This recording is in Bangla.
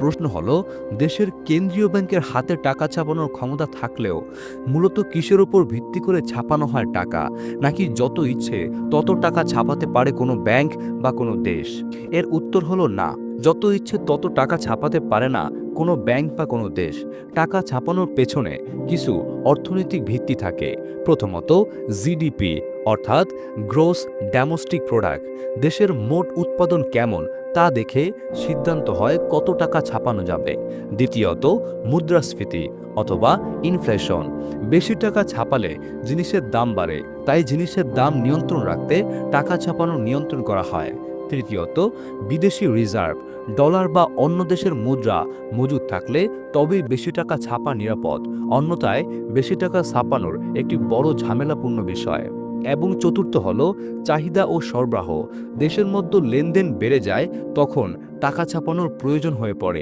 প্রশ্ন হলো, দেশের কেন্দ্রীয় ব্যাংকের হাতে টাকা ছাপানোর ক্ষমতা থাকলেও মূলত কিসের উপর ভিত্তি করে ছাপানো হয় টাকা? নাকি যত ইচ্ছে তত টাকা ছাপাতে পারে কোনো ব্যাংক বা কোনো দেশ? এর উত্তর হলো না। যত ইচ্ছে তত টাকা ছাপাতে পারে না কোনো ব্যাংক বা কোনো দেশ। টাকা ছাপানোর পেছনে কিছু অর্থনৈতিক ভিত্তি থাকে। প্রথমত, জিডিপি, অর্থাৎ গ্রোস ডোমেস্টিক প্রোডাক্ট। দেশের মোট উৎপাদন কেমন তা দেখে সিদ্ধান্ত হয় কত টাকা ছাপানো যাবে। দ্বিতীয়ত, মুদ্রাস্ফীতি অথবা ইনফ্লেশন বেশি টাকা ছাপালে জিনিসের দাম বাড়ে, তাই জিনিসের দাম নিয়ন্ত্রণ রাখতে টাকা ছাপানো নিয়ন্ত্রণ করা হয়। তৃতীয়ত, বিদেশি রিজার্ভ ডলার বা অন্য দেশের মুদ্রা মজুদ থাকলে তবেই বেশি টাকা ছাপা নিরাপদ। অন্যথায়, বেশি টাকা ছাপানোর একটি বড় ঝামেলাপূর্ণ বিষয়। এবং চতুর্থ হল চাহিদা ও সরবরাহ। দেশের মধ্যে লেনদেন বেড়ে যায়, তখন টাকা ছাপানোর প্রয়োজন হয়ে পড়ে।